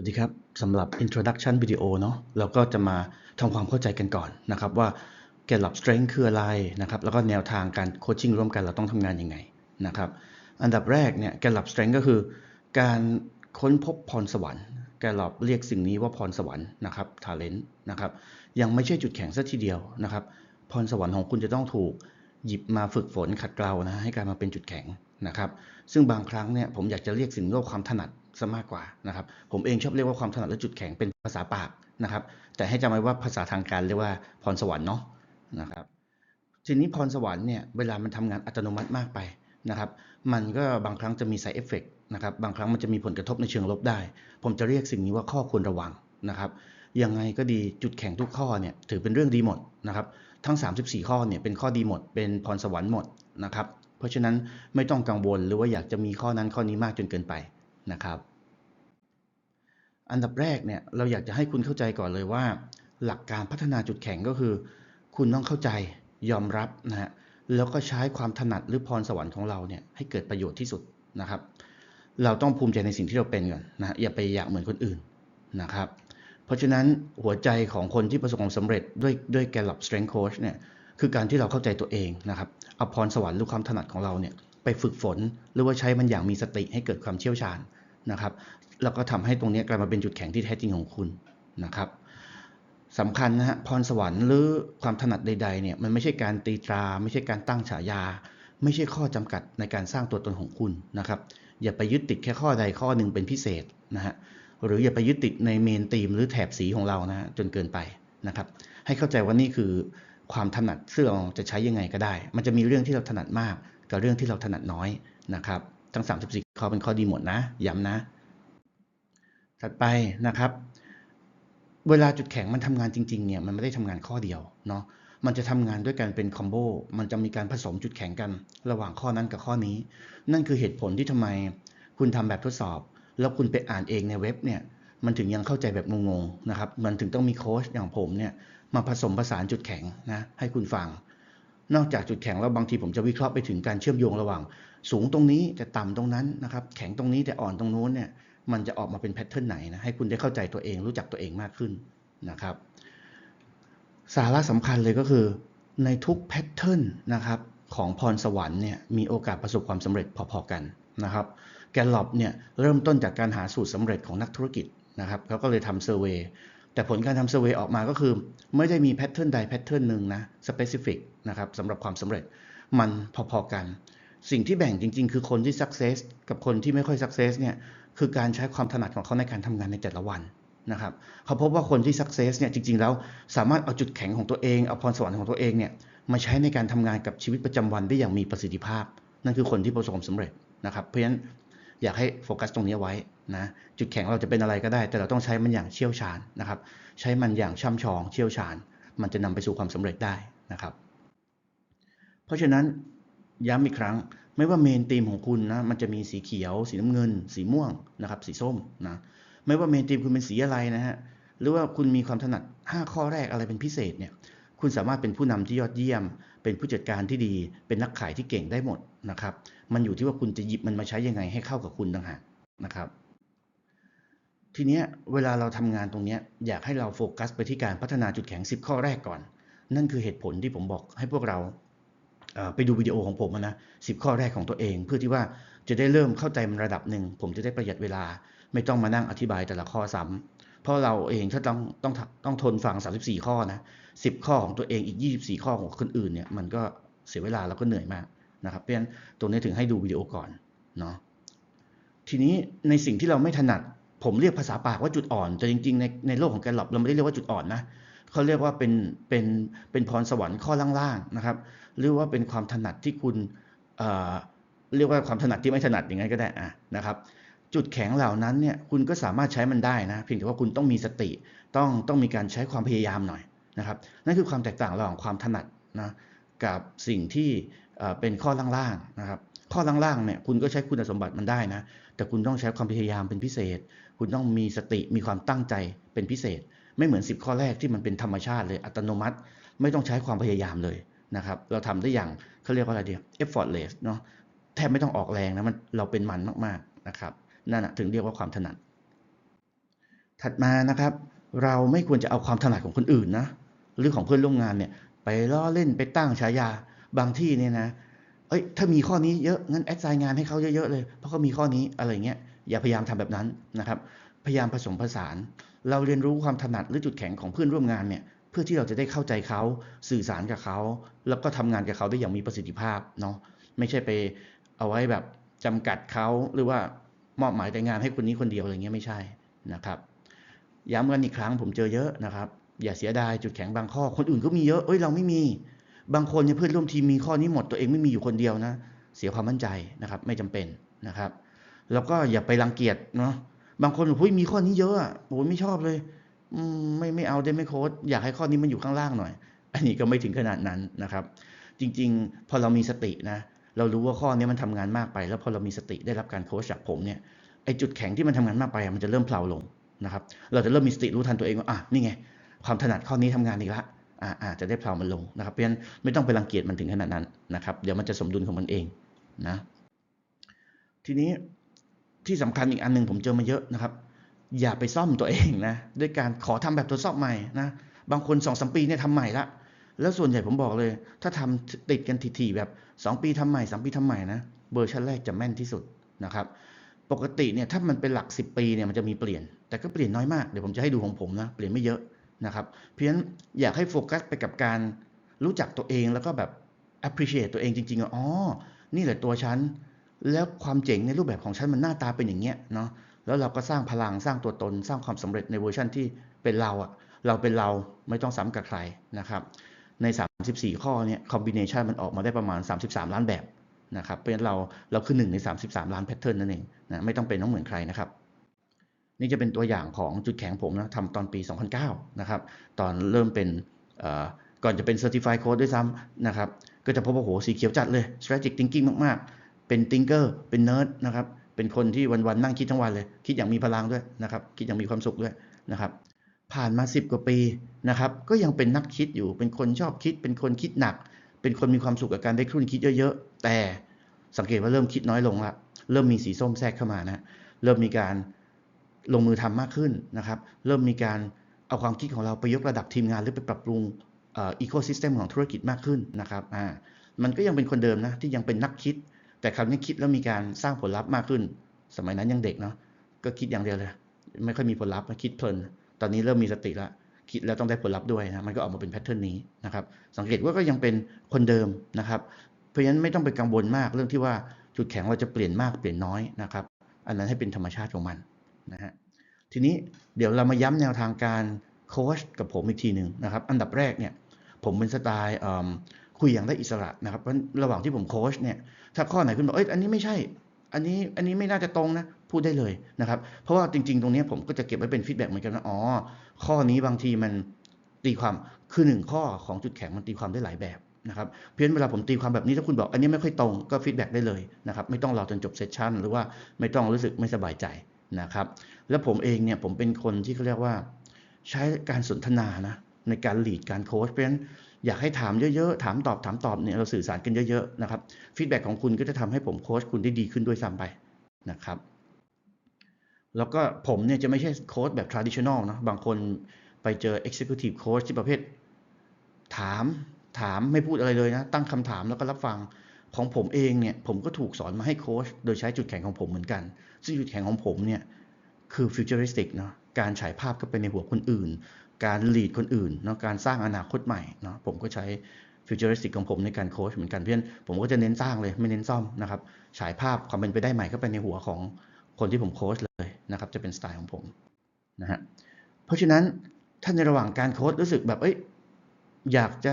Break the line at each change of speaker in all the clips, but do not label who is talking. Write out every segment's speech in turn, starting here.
วัสดีครับสำหรับ introduction video เนาะเราก็จะมาทำความเข้าใจกันก่อนนะครับว่า Gallup Strength คืออะไรนะครับแล้วก็แนวทางการโคชชิ่งร่วมกันเราต้องทำงานยังไงนะครับอันดับแรกเนี่ย Gallup Strength ก็คือการค้นพบพรสวรรค์ Gallup เรียกสิ่งนี้ว่าพรสวรรค์นะครับ talent นะครับยังไม่ใช่จุดแข็งซะทีเดียวนะครับพรสวรรค์ของคุณจะต้องถูกหยิบมาฝึกฝนขัดเกลานะให้กลายมาเป็นจุดแข็งนะครับซึ่งบางครั้งเนี่ยผมอยากจะเรียกสิ่งนี้ว่าความถนัด ซะมากกว่านะครับ ผมเองชอบเรียกว่าความถนัดและจุดแข็งเป็นภาษาปากนะครับ แต่ให้จำไว้ว่าภาษาทางการเรียกว่าพรสวรรค์เนาะนะครับ ทีนี้พรสวรรค์เนี่ยเวลามันทำงานอัตโนมัติมากไปนะครับ มันก็บางครั้งจะมี side effect นะครับ บางครั้งมันจะมีผลกระทบในเชิงลบได้ ผมจะเรียกสิ่งนี้ว่าข้อควรระวังนะครับยังไงก็ดีจุดแข็งทุกข้อเนี่ยถือเป็นเรื่องดีหมดนะครับ ทั้ง 34 ข้อเนี่ยเป็นข้อดีหมด เป็นพรสวรรค์หมดนะครับ เพราะฉะนั้นไม่ต้องกังวลหรือว่าอยากจะมีข้อนั้นข้อนี้มากจนเกินไป นะครับ อันดับแรกเนี่ยเราอยากจะให้คุณเข้าใจก่อนเลยว่า หลักการพัฒนาจุดแข็งก็คือ คุณต้องเข้าใจยอมรับนะฮะแล้วก็ใช้ความถนัดหรือพรสวรรค์ของเราเนี่ยให้เกิดประโยชน์ที่สุดนะครับ เราต้องภูมิใจในสิ่งที่เราเป็นก่อนนะอย่าไปอยากเหมือนคนอื่นนะครับ เพราะฉะนั้นหัวใจของคนที่ประสบความสำเร็จด้วยด้วย Gallup Strength Coach เนี่ยคือการที่เราเข้าใจตัวเองนะครับเอาพรสวรรค์หรือความถนัดของเราเนี่ย ไปฝึกฝน หรือว่าใช้มันอย่างมีสติให้เกิดความเชี่ยวชาญนะครับแล้วก็ทำให้ตรงนี้กลายมาเป็นจุดแข็งที่แท้จริงของคุณนะครับสำคัญนะฮะพรสวรรค์หรือความถนัดใดๆเนี่ยมันไม่ใช่การตีตรา ไม่ใช่การตั้งฉายา ไม่ใช่ข้อจำกัดในการสร้างตัวตนของคุณนะครับ อย่าไปยึดติดแค่ข้อใดข้อหนึ่งเป็นพิเศษนะฮะหรืออย่าไปยึดติดในเมนตีมหรือแถบสีของเรานะจนเกินไปนะครับ ให้เข้าใจว่านี่คือความถนัดซึ่งเราจะใช้ยังไงก็ได้ มันจะมีเรื่องที่เราถนัดมาก กับเรื่องที่เราถนัดน้อยนะครับทั้ง 34 ข้อเป็นข้อดีหมดนะ ย้ำนะ ถัดไปนะครับ เวลาจุดแข็งมันทำงานจริงๆเนี่ยมันไม่ได้ทำงานข้อเดียวเนาะมันจะทำงานด้วยกันเป็นคอมโบมันจะมีการผสมจุดแข็งกันระหว่างข้อนั้นกับข้อนี้ นั่นคือเหตุผลที่ทำไมคุณทำแบบทดสอบ แล้วคุณไปอ่านเองในเว็บเนี่ยมันถึงยังเข้าใจแบบงงๆนะครับ มันถึงต้องมีโค้ชอย่างผมเนี่ยมาผสมผสานจุดแข็งนะให้คุณฟัง นอกจากจุดแข็งแล้วบางทีผมจะวิเคราะห์ไปถึงการเชื่อมโยงระหว่าง สูงตรงนี้แต่ต่ำตรงนั้นนะครับ แข็งตรงนี้แต่อ่อนตรงนู้นเนี่ยมันจะออกมาเป็นแพทเทิร์นไหนนะให้คุณได้เข้าใจตัวเองรู้จักตัวเองมากขึ้นนะครับ สาระสำคัญเลยก็คือ ในทุกแพทเทิร์นนะครับของพรสวรรค์เนี่ยมีโอกาสประสบความสำเร็จพอๆกันนะครับ แกลลอบเนี่ยเริ่มต้นจากการหาสูตรสำเร็จของนักธุรกิจนะครับเขาก็เลยทำเซอร์เวย แต่ผลการทำเซอร์เวยออกมาก็คือ ไม่ได้มีแพทเทิร์นใดแพทเทิร์นหนึ่งนะสเปซิฟิกนะครับสำหรับความสำเร็จมันพอๆกัน สิ่งที่แบ่งจริง ๆ คือคนที่สักเซสกับคนที่ไม่ค่อยสักเซสเนี่ยคือการใช้ความถนัดของเขาในการทำงานในแต่ละวันนะครับเขาพบว่าคนที่สักเซสเนี่ยจริง ๆ แล้วสามารถเอาจุดแข็งของตัวเองเอาพรสวรรค์ของตัวเองเนี่ยมาใช้ในการทำงานกับชีวิตประจำวันได้อย่างมีประสิทธิภาพ นั่นคือคนที่ประสบความสำเร็จนะครับเพราะฉะนั้น อยากให้โฟกัสตรงนี้ไว้นะจุดแข็งเราจะเป็นอะไรก็ได้ แต่เราต้องใช้มันอย่างเชี่ยวชาญนะครับ ใช้มันอย่างช่ำชองเชี่ยวชาญ มันจะนำไปสู่ความสำเร็จได้นะครับ เพราะฉะนั้นย้ำอีกครั้งไม่ว่าเมนทีมของคุณนะมันจะมีสีเขียว สีน้ำเงิน สีม่วงนะครับสีส้มนะไม่ว่าเมนทีมคุณเป็นสีอะไรนะฮะหรือว่าคุณมีความถนัด 5 ข้อแรกอะไรเป็นพิเศษเนี่ยคุณสามารถเป็นผู้นำที่ยอดเยี่ยม เป็นผู้จัดการที่ดี เป็นนักขายที่เก่งได้หมด นะครับ มันอยู่ที่ว่าคุณจะหยิบมันมาใช้ยังไงให้เข้ากับคุณต่างหากนะครับ ทีเนี้ยเวลาเราทำงานตรงเนี้ยอยากให้เราโฟกัสไปที่การพัฒนาจุดแข็ง 10 ข้อแรกก่อน นั่นคือเหตุผลที่ผมบอกให้พวกเราไปดูวิดีโอของผมนะสิข้อแรกของตัวเอง เพื่อที่ว่าจะได้เริ่มเข้าใจมันระดับหนึ่ง ผมจะได้ประหยัดเวลา ไม่ต้องมานั่งอธิบายแต่ละข้อซ้ำเพราะเราเองถ้าต้องต้องต้องทนฟัง 34 ข้อนะ10 ข้อของตัวเองอีก 24 ข้อของคนอื่นเนี่ยมันก็เสียเวลาแล้วก็เหนื่อยมาก นะครับเพราะฉะนั้นตรงนี้ถึงให้ดูวิดีโอก่อนเนาะทีนี้ในสิ่งที่เราไม่ถนัด ผมเรียกภาษาปากว่าจุดอ่อน แต่จริงๆในในโลกของแกลลอบเราไม่ได้เรียกว่าจุดอ่อนนะเขาเรียกว่าเป็นเป็นเป็นพรสวรรค์ข้อล่างๆนะครับ หรือว่าเป็นความถนัดที่คุณเอ่อเรียกว่าความถนัดที่ไม่ถนัดอย่างนั้นก็ได้อะนะครับ จุดแข็งเหล่านั้นเนี่ยคุณก็สามารถใช้มันได้นะเพียงแต่ว่าคุณต้องมีสติต้องต้องมีการใช้ความพยายามหน่อยนะครับ นั่นคือความแตกต่างระหว่างความถนัดนะกับสิ่งที่ เป็นข้อล่างๆนะครับ ข้อล่างๆเนี่ยคุณก็ใช้คุณสมบัติมันได้นะ แต่คุณต้องใช้ความพยายามเป็นพิเศษ คุณต้องมีสติมีความตั้งใจเป็นพิเศษ ไม่เหมือน 10 ข้อแรกที่มันเป็นธรรมชาติเลยอัตโนมัติ ไม่ต้องใช้ความพยายามเลยนะครับ เราทำได้อย่างเขาเรียกว่าอะไรเดียว effortless เนาะแทบไม่ต้องออกแรงนะมันเราเป็นมันมากๆนะครับนั่นนะถึงเรียกว่าความถนัด ถัดมานะครับ เราไม่ควรจะเอาความถนัดของคนอื่นนะหรือของเพื่อนร่วมงานเนี่ยไปล้อเล่นไปตั้งฉายา บางที่เนี่ยนะเอ้ยถ้ามีข้อนี้เยอะงั้นแอดไซน์งานให้เขาเยอะๆเลย เพราะเขามีข้อนี้อะไรเงี้ยอย่าพยายามทำแบบนั้นนะครับ พยายามผสมผสาน เราเรียนรู้ความถนัดหรือจุดแข็งของเพื่อนร่วมงานเนี่ยเพื่อที่เราจะได้เข้าใจเขาสื่อสารกับเขา แล้วก็ทำงานกับเขาได้อย่างมีประสิทธิภาพเนาะไม่ใช่ไปเอาไว้แบบจำกัดเขาหรือว่ามอบหมายแต่งานให้คนนี้คนเดียวอะไรเงี้ยไม่ใช่นะครับ ย้ำกันอีกครั้งผมเจอเยอะนะครับ อย่าเสียดายจุดแข็งบางข้อคนอื่นก็มีเยอะเอ้ยเราไม่มี บางคนเนี่ยเพื่อนร่วมทีมมีข้อนี้หมดตัวเองไม่มีอยู่คนเดียวนะ เสียความมั่นใจนะครับ ไม่จำเป็นนะครับ แล้วก็อย่าไปรังเกียจเนาะบางคนบอกเฮ้ยมีข้อนี้เยอะโอ้ยไม่ชอบเลยไม่ไม่เอาได้ไม่โค้ดอยากให้ข้อนี้มันอยู่ข้างล่างหน่อย อันนี้ก็ไม่ถึงขนาดนั้นนะครับ จริง ๆ พอเรามีสตินะ เรารู้ว่าข้อนี้มันทำงานมากไป แล้วพอเรามีสติได้รับการโค้ชจากผมเนี่ยไอจุดแข็งที่มันทำงานมากไปมันจะเริ่มเพลาลงนะครับ เราจะเริ่มมีสติรู้ทันตัวเองว่าอะนี่ไงความถนัดข้อนี้ทำงานอีกละ อาอ่าจะได้เพลามันลงนะครับ เพราะฉะนั้นไม่ต้องไปรังเกียจมันถึงขนาดนั้นนะครับ เดี๋ยวมันจะสมดุลของมันเองนะ ทีนี้ที่สำคัญอีกอันหนึ่งผมเจอมาเยอะนะครับ อย่าไปซ่อมตัวเองนะด้วยการขอทำแบบทดสอบใหม่นะ บางคนสองสมปีเนี่ยทำใหม่ละ แล้วส่วนใหญ่ผมบอกเลย ถ้าทำติดกันทีๆแบบ 2 ปีทำใหม่ 3 ปีทำใหม่นะเวอร์ชันแรกจะแม่นที่สุดนะครับปกติเนี่ยถ้ามันเป็นหลัก 10 ปีเนี่ยมันจะมีเปลี่ยน แต่ก็เปลี่ยนน้อยมาก เดี๋ยวผมจะให้ดูของผมนะ เปลี่ยนไม่เยอะ นะครับ เพราะฉะนั้นอยากให้โฟกัสไปกับการรู้จักตัวเองแล้วก็แบบ appreciate ตัวเองจริงๆว่าอ๋อ นี่แหละตัวฉัน แล้วความเจ๋งในรูปแบบของฉันมันหน้าตาเป็นอย่างเงี้ยเนาะ แล้วเราก็สร้างพลังสร้างตัวตน สร้างความสำเร็จในเวอร์ชันที่เป็นเราอะเราเป็นเราไม่ต้องซ้ำกับใครนะครับ ใน 34 ข้อเนี่ยคอมบิเนชันมันออกมาได้ประมาณ 33 ล้านแบบนะครับ เพราะฉะนั้นเราเราคือหนึ่งใน 33 ล้านแพทเทิร์นนั่นเองนะไม่ต้องเป็นต้องเหมือนใครนะครับ นี่จะเป็นตัวอย่างของจุดแข็งผมนะทำตอนปี 2009 นะครับ ตอนเริ่มเป็นก่อนจะเป็น Certified Code ด้วยซ้ำนะครับ ก็จะพบว่าโหสีเขียวจัดเลย Strategic Thinking มาก ๆ เป็น Thinker เป็น Nerd นะครับ เป็นคนที่วัน ๆ นั่งคิดทั้งวันเลย คิดอย่างมีพลังด้วยนะครับ คิดอย่างมีความสุขด้วยนะครับ ผ่านมา 10 กว่าปีนะครับ ก็ยังเป็นนักคิดอยู่ เป็นคนชอบคิด เป็นคนคิดหนัก เป็นคนมีความสุขกับการได้ครุ่นคิดเยอะ ๆ แต่สังเกตว่าเริ่มคิดน้อยลงละ เริ่มมีสีส้มแทรกเข้ามานะ เริ่มมีการ ลงมือทำมากขึ้นนะครับ เริ่มมีการเอาความคิดของเราไปยกระดับทีมงานหรือไปปรับปรุงอีโคซิสเต็มของธุรกิจมากขึ้นนะครับอ่ามันก็ยังเป็นคนเดิมนะที่ยังเป็นนักคิด แต่คราวนี้คิดแล้วมีการสร้างผลลัพธ์มากขึ้น สมัยนั้นยังเด็กเนาะก็คิดอย่างเดียวเลย ไม่ค่อยมีผลลัพธ์คิดเพลิน ตอนนี้เริ่มมีสติแล้วคิดแล้วต้องได้ผลลัพธ์ด้วยนะมันก็ออกมาเป็นแพทเทิร์นนี้นะครับสังเกตว่าก็ยังเป็นคนเดิมนะครับเพราะฉะนั้นไม่ต้องไปกังวลมากเรื่องที่ว่าจุดแข็งเราจะเปลี่ยนมากเปลี่ยนน้อยนะครับอันนั้นให้เป็นธรรมชาติของมัน นะฮะทีนี้เดี๋ยวเรามาย้ำแนวทางการโค้ชกับผมอีกทีหนึ่งนะครับ อันดับแรกเนี่ยผมเป็นสไตล์คุยอย่างได้อิสระนะครับเพราะระหว่างที่ผมโค้ชเนี่ยถ้าข้อไหนคุณบอกเอ้ยอันนี้ไม่ใช่ อันนี้อันนี้ไม่น่าจะตรงนะพูดได้เลยนะครับ เพราะว่าจริง ๆ ตรงนี้ผมก็จะเก็บไว้เป็นฟีดแบ็กเหมือนกันนะอ๋อข้อนี้บางทีมันตีความคือหนึ่งข้อของจุดแข็งมันตีความได้หลายแบบนะครับเพราะฉะนั้นเวลาผมตีความแบบนี้ถ้าคุณบอกอันนี้ไม่ค่อยตรงก็ฟีดแบ็กได้เลยนะครับไม่ต้องรอจนจบเซสชันหรือว่าไม่ต้องรู้สึกไม่สบายใจ นะครับ แล้วผมเองเนี่ยผมเป็นคนที่เขาเรียกว่า ใช้การสนทนานะในการหลีดการโค้ชเพราะฉะนั้นอยากให้ถามเยอะๆ ถามตอบถามตอบเนี่ยเราสื่อสารกันเยอะๆนะครับฟีดแบ็กของคุณก็จะทำให้ผมโค้ชคุณได้ดีขึ้นด้วยซ้ำไปนะครับ แล้วก็ผมเนี่ยจะไม่ใช่โค้ชแบบ traditional นะบางคนไปเจอ executive coach ที่ประเภท ถามถามไม่พูดอะไรเลยนะ ตั้งคำถามแล้วก็รับฟังของผมเองเนี่ยผมก็ถูกสอนมาให้โค้ชโดยใช้จุดแข็งของผมเหมือนกัน ซึ่งจุดแข็งของผมเนี่ยคือ futuristic เนาะการฉายภาพเข้าไปในหัวคนอื่น การ lead คนอื่นเนาะการสร้างอนาคตใหม่เนาะผมก็ใช้ futuristic ของผมในการโค้ชเหมือนกันเพื่อนผมก็จะเน้นสร้างเลยไม่เน้นซ่อมนะครับฉายภาพความเป็นไปได้ใหม่เข้าไปในหัวของคนที่ผมโค้ชเลยนะครับจะเป็นสไตล์ของผมนะฮะเพราะฉะนั้นถ้าในระหว่างการโค้ชรู้สึกแบบเอ้ยอยากจะ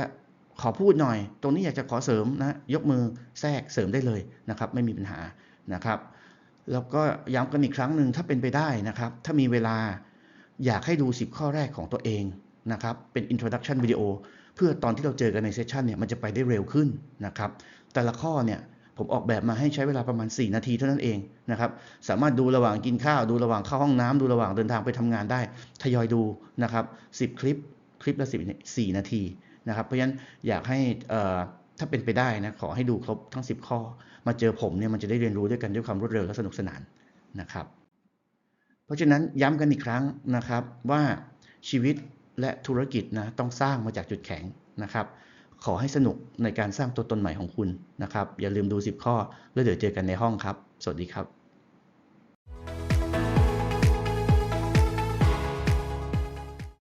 ขอพูดหน่อย ตรงนี้อยากจะขอเสริมนะยกมือแทรกเสริมได้เลยนะครับ ไม่มีปัญหานะครับ แล้วก็ย้ำกันอีกครั้งหนึ่งถ้าเป็นไปได้นะครับ ถ้ามีเวลาอยากให้ดู 10 ข้อแรกของตัวเองนะครับ เป็น introduction video เพื่อตอนที่เราเจอกันในเซสชันเนี่ยมันจะไปได้เร็วขึ้นนะครับ แต่ละข้อเนี่ยผมออกแบบมาให้ใช้เวลาประมาณ 4 นาทีเท่านั้นเองนะครับ สามารถดูระหว่างกินข้าว ดูระหว่างเข้าห้องน้ำดูระหว่างเดินทางไปทำงานได้ ทยอยดูนะครับ 10 คลิป คลิปละ10 4 นาทีนะครับ เพราะฉะนั้นอยากให้ ถ้าเป็นไปได้นะขอให้ดูครบทั้ง 10 ข้อ มาเจอผมเนี่ยมันจะได้เรียนรู้ด้วยกันด้วยความรวดเร็วและสนุกสนานนะครับ เพราะฉะนั้นย้ำกันอีกครั้งนะครับว่าชีวิตและธุรกิจนะต้องสร้างมาจากจุดแข็งนะครับ ขอให้สนุกในการสร้างตัวตนใหม่ของคุณนะครับ อย่าลืมดู 10 ข้อ แล้วเดี๋ยวเจอกันในห้องครับ สวัสดีครับ